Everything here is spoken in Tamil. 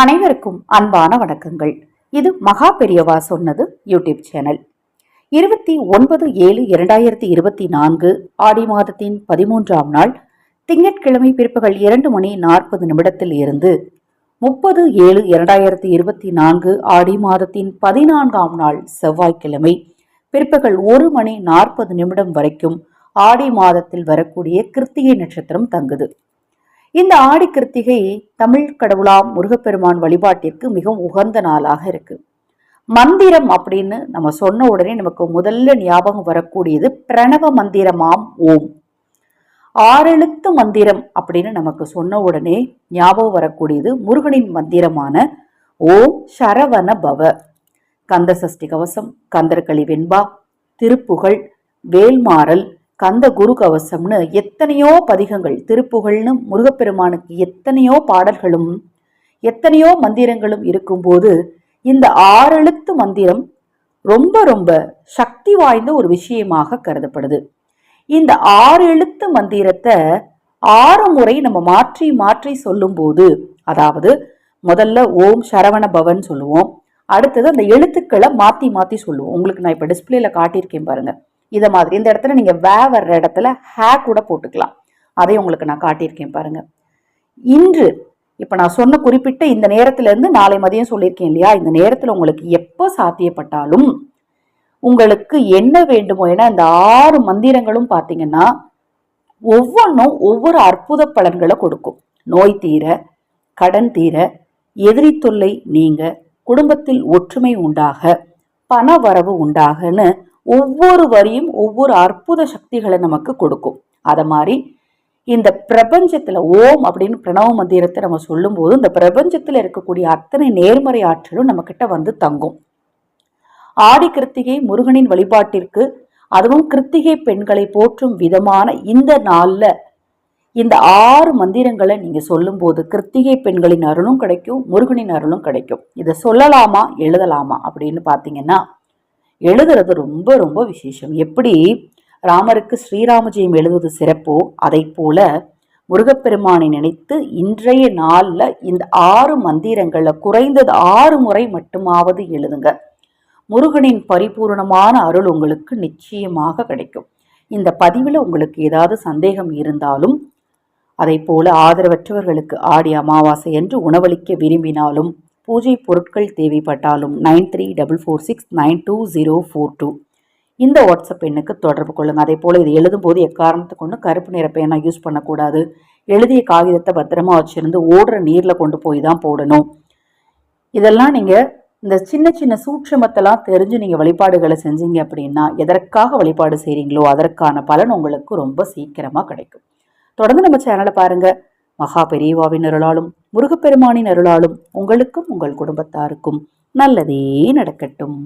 அனைவருக்கும் அன்பான வணக்கங்கள். இது மகா பெரியவா சொன்னது யூடியூப் சேனல். இருபத்தி ஒன்பது ஏழு இரண்டாயிரத்தி இருபத்தி நான்கு ஆடி மாதத்தின் பதிமூன்றாம் நாள் திங்கட்கிழமை பிற்பகல் இரண்டு மணி நாற்பது நிமிடத்தில் இருந்து முப்பது ஏழு இரண்டாயிரத்தி இருபத்தி நான்கு ஆடி மாதத்தின் பதினான்காம் நாள் செவ்வாய்க்கிழமை பிற்பகல் ஒரு மணி நாற்பது நிமிடம் வரைக்கும் ஆடி மாதத்தில் வரக்கூடிய கிருத்திகை நட்சத்திரம் தங்குது. இந்த ஆடி கிருத்திகை தமிழ் கடவுளாம் முருகப்பெருமான் வழிபாட்டிற்கு மிகவும் உகந்த நாளாக இருக்கு. மந்திரம் அப்படின்னு நம்ம சொன்ன உடனே நமக்கு முதல்ல ஞாபகம் வரக்கூடியது பிரணவ மந்திரமாம் ஓம். ஆறெழுத்து மந்திரம் அப்படின்னு நமக்கு சொன்ன உடனே ஞாபகம் வரக்கூடியது முருகனின் மந்திரமான ஓம் சரவண பவ. கந்த சஷ்டி கவசம் கந்தர்களி வெண்பா திருப்புகழ் வேல்மாறல் கந்த குரு கவசம்னு எத்தனையோ பதிகங்கள் திருப்புகள்னு முருகப்பெருமானுக்கு எத்தனையோ பாடல்களும் எத்தனையோ மந்திரங்களும் இருக்கும்போது இந்த ஆறெழுத்து மந்திரம் ரொம்ப ரொம்ப சக்தி வாய்ந்த ஒரு விஷயமாக கருதப்படுது. இந்த ஆறு எழுத்து மந்திரத்தை ஆறு முறை நம்ம மாற்றி மாற்றி சொல்லும்போது அதாவது முதல்ல ஓம் சரவண பவன் சொல்லுவோம் அடுத்தது அந்த எழுத்துக்களை மாற்றி மாற்றி சொல்லுவோம். உங்களுக்கு நான் இப்போ டிஸ்பிளேல காட்டியிருக்கேன் பாருங்கள் இதை மாதிரி இந்த இடத்துல நீங்கள் வே வர்ற இடத்துல ஹே கூட போட்டுக்கலாம். அதை உங்களுக்கு நான் காட்டியிருக்கேன் பாருங்கள் இன்று இப்போ நான் சொன்ன குறிப்பிட்ட இந்த நேரத்திலேருந்து நாளை மதியம் சொல்லியிருக்கேன் இல்லையா? இந்த நேரத்தில் உங்களுக்கு எப்போ சாத்தியப்பட்டாலும் உங்களுக்கு என்ன வேண்டுமோ ஏன்னா இந்த ஆறு மந்திரங்களும் பார்த்தீங்கன்னா ஒவ்வொன்றும் ஒவ்வொரு அற்புத பலன்களை கொடுக்கும். நோய் தீர கடன் தீர எதிரி தொல்லை நீங்க குடும்பத்தில் ஒற்றுமை உண்டாக பண வரவு உண்டாகன்னு ஒவ்வொரு வரியும் ஒவ்வொரு அற்புத சக்திகளை நமக்கு கொடுக்கும். அதை மாதிரி இந்த பிரபஞ்சத்துல ஓம் அப்படின்னு பிரணவ மந்திரத்தை நம்ம சொல்லும்போது இந்த பிரபஞ்சத்துல இருக்கக்கூடிய அத்தனை நேர்மறை ஆற்றலும் நம்ம கிட்ட வந்து தங்கும். ஆடி கிருத்திகை முருகனின் வழிபாட்டிற்கு அதுவும் கிருத்திகை பெண்களை போற்றும் விதமான இந்த நாள்ல இந்த ஆறு மந்திரங்களை நீங்க சொல்லும்போது கிருத்திகை பெண்களின் அருளும் கிடைக்கும் முருகனின் அருளும் கிடைக்கும். இதை சொல்லலாமா எழுதலாமா அப்படின்னு பார்த்தீங்கன்னா எழுதுறது ரொம்ப ரொம்ப விசேஷம். எப்படி? ராமருக்கு ஸ்ரீராமஜெயம் எழுதுவது சிறப்போ? அதை போல முருகப்பெருமானை நினைத்து இன்றைய நாளில் இந்த ஆறு மந்திரங்களில் குறைந்தது ஆறு முறை மட்டுமாவது எழுதுங்க. முருகனின் பரிபூர்ணமான அருள் உங்களுக்கு நிச்சயமாக கிடைக்கும். இந்த பதிவில் உங்களுக்கு ஏதாவது சந்தேகம் இருந்தாலும் அதை போல ஆதரவற்றவர்களுக்கு ஆடி அமாவாசை என்று உணவளிக்க விரும்பினாலும் பூஜை பொருட்கள் தேவைப்பட்டாலும் nine three double four six nine two zero four two இந்த வாட்ஸ்அப் எண்ணுக்கு தொடர்பு கொள்ளுங்கள் அதே போல் இது எழுதும்போது எக்காரணத்தை கொண்டு கருப்பு நிற பேனா யூஸ் பண்ணக்கூடாது. எழுதிய காகிதத்தை பத்திரமா வச்சுருந்து ஓடுற நீரில் கொண்டு போய் தான் போடணும். இதெல்லாம் நீங்கள் இந்த சின்ன சின்ன சூட்சமத்தெல்லாம் தெரிஞ்சு நீங்கள் வழிபாடுகளை செஞ்சீங்க அப்படின்னா எதற்காக வழிபாடு செய்கிறீங்களோ அதற்கான பலன் உங்களுக்கு ரொம்ப சீக்கிரமாக கிடைக்கும். தொடர்ந்து நம்ம சேனலை பாருங்கள் மகா பெரியவாவின் அருளாலும் முருகப்பெருமானின் அருளாலும் உங்களுக்கும் உங்கள் குடும்பத்தாருக்கும் நல்லதே நடக்கட்டும்.